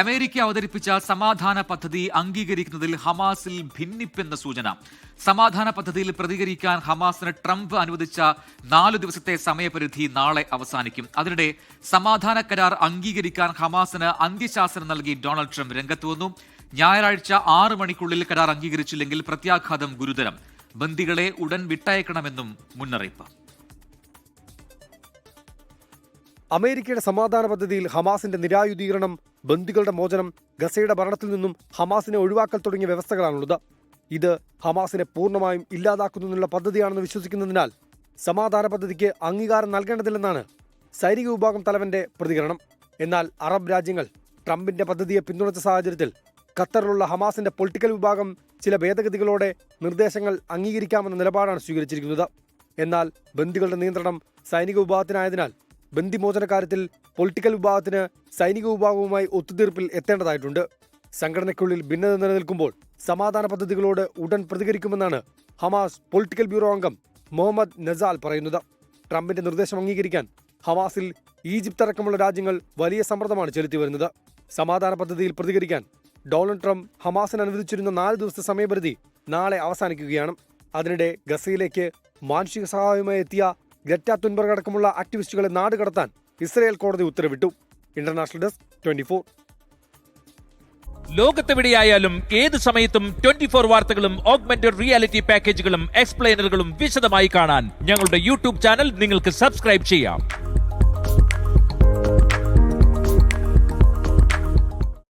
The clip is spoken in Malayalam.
അമേരിക്ക അവതരിപ്പിച്ച സമാധാന പദ്ധതി അംഗീകരിക്കുന്നതിൽ ഹമാസിൽ ഭിന്നിപ്പെന്ന സൂചന. സമാധാന പദ്ധതിയിൽ പ്രതികരിക്കാൻ ഹമാസിന് ട്രംപ് അനുവദിച്ച നാലു ദിവസത്തെ സമയപരിധി നാളെ അവസാനിക്കും. അതിനിടെ സമാധാന കരാർ അംഗീകരിക്കാൻ ഹമാസിന് അന്ത്യശാസനം നൽകി ഡൊണാൾഡ് ട്രംപ് രംഗത്ത് വന്നു. ഞായറാഴ്ച ആറ് മണിക്കുള്ളിൽ കരാർ അംഗീകരിച്ചില്ലെങ്കിൽ പ്രത്യാഘാതം ഗുരുതരം. ബന്ദികളെ ഉടൻ വിട്ടയക്കണമെന്നും മുന്നറിയിപ്പ്. അമേരിക്കയുടെ സമാധാന പദ്ധതിയിൽ ഹമാസിന്റെ നിരായുധീകരണം ബന്ദികളുടെ മോചനം ഗസയുടെ ഭരണത്തിൽ നിന്നും ഹമാസിനെ ഒഴിവാക്കൽ തുടങ്ങിയ വ്യവസ്ഥകളാണുള്ളത്. ഇത് ഹമാസിനെ പൂർണമായും ഇല്ലാതാക്കുന്നതിനുള്ള പദ്ധതിയാണെന്ന് വിശ്വസിക്കുന്നതിനാൽ സമാധാന പദ്ധതിക്ക് അംഗീകാരം നൽകേണ്ടതില്ലെന്നാണ് സൈനിക വിഭാഗം തലവന്റെ പ്രതികരണം. എന്നാൽ അറബ് രാജ്യങ്ങൾ ട്രംപിന്റെ പദ്ധതിയെ പിന്തുണച്ച സാഹചര്യത്തിൽ ഖത്തറിലുള്ള ഹമാസിന്റെ പൊളിറ്റിക്കൽ വിഭാഗം ചില ഭേദഗതികളോടെ നിർദ്ദേശങ്ങൾ അംഗീകരിക്കാമെന്ന നിലപാടാണ് സ്വീകരിച്ചിരിക്കുന്നത്. എന്നാൽ ബന്ദികളുടെ നിയന്ത്രണം സൈനിക വിഭാഗത്തിനായതിനാൽ ബന്ദിമോചന കാര്യത്തിൽ പൊളിറ്റിക്കൽ വിഭാഗത്തിന് സൈനിക വിഭാഗവുമായി ഒത്തുതീർപ്പിൽ എത്തേണ്ടതായിട്ടുണ്ട്. സംഘടനയ്ക്കുള്ളിൽ ഭിന്നത നിലനിൽക്കുമ്പോൾ സമാധാന പദ്ധതികളോട് ഉടൻ പ്രതികരിക്കുമെന്നാണ് ഹമാസ് പൊളിറ്റിക്കൽ ബ്യൂറോ അംഗം മുഹമ്മദ് നസാൽ പറയുന്നത്. ട്രംപിന്റെ നിർദ്ദേശം അംഗീകരിക്കാൻ ഹമാസിൽ ഈജിപ്ത് അടക്കമുള്ള രാജ്യങ്ങൾ വലിയ സമ്മർദ്ദമാണ് ചെലുത്തി വരുന്നത്. സമാധാന പദ്ധതിയിൽ പ്രതികരിക്കാൻ ഡൊണാൾഡ് ട്രംപ് ഹമാസിന് അനുവദിച്ചിരുന്ന നാല് ദിവസത്തെ സമയപരിധി നാളെ അവസാനിക്കുകയാണ്. അതിനിടെ ഗസയിലേക്ക് മാനുഷിക സഹായവുമായി എത്തിയ ഗ്രറ്റ തുൻബർഗ് അടക്കമുള്ള ആക്ടിവിസ്റ്റുകളെ നാട് കടത്താൻ ഇസ്രയേൽ കോടതി ഉത്തരവിട്ടു. International desk twenty four. ലോകത്തെവിടെയായാലും ഏത് സമയത്തും ട്വന്റി ഫോർ വാർത്തകളും ഓഗ്മെന്റഡ് റിയാലിറ്റി പാക്കേജുകളും എക്സ്പ്ലെയിനറുകളും വിശദമായി കാണാൻ ഞങ്ങളുടെ യൂട്യൂബ് ചാനൽ നിങ്ങൾക്ക് സബ്സ്ക്രൈബ് ചെയ്യാം.